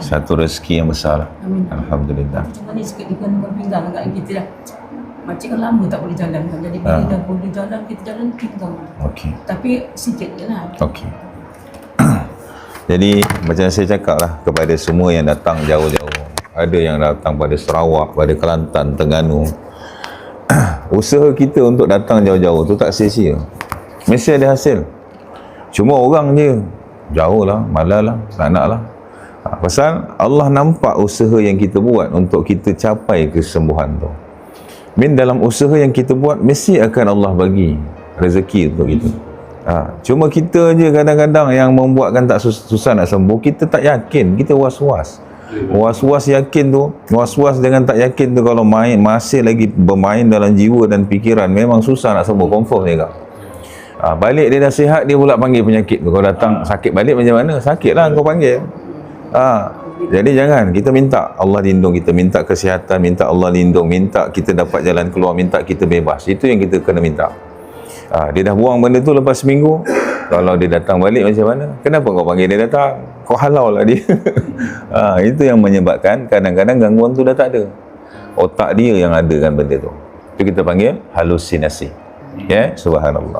Satu rezeki yang besar. Amin. Alhamdulillah. Cuma ni sikit dikan pinggang agak kita dah. Macam kan lama tak boleh jalan kan. Jadi bila Ah. dah boleh jalan, kita jalan pinggang. Okey. Tapi sikit je lah. Okey. Jadi macam saya cakap lah kepada semua yang datang jauh-jauh. Ada yang datang pada Sarawak, pada Kelantan, Terengganu. Usaha kita untuk datang jauh-jauh tu tak sia-sia. Mesti ada hasil. Cuma orang je jauh lah, malah lah, tak nak lah. Pasal Allah nampak usaha yang kita buat untuk kita capai kesembuhan tu. Min dalam usaha yang kita buat mesti akan Allah bagi rezeki untuk kita. Ha, cuma kita je kadang-kadang yang membuatkan tak sus- susah nak sembuh, kita tak yakin, kita was-was. Was-was yakin tu, was-was dengan tak yakin tu kalau main masih lagi bermain dalam jiwa dan fikiran memang susah nak sembuh, confirm juga. Ha, balik dia dah sihat dia pula panggil penyakit. Kau datang sakit balik macam mana? Sakit lah kau panggil. Ha, jadi jangan kita minta Allah lindung kita, minta kesihatan, minta Allah lindung, minta kita dapat jalan keluar, minta kita bebas. Itu yang kita kena minta. Ha, dia dah buang benda tu lepas seminggu. Kalau dia datang balik macam mana? Kenapa kau panggil dia datang? Kau halau lah dia. ha, itu yang menyebabkan kadang-kadang gangguan tu dah tak ada. Otak dia yang ada kan benda tu. Itu kita panggil halusinasi. Ya, yeah? subhanallah.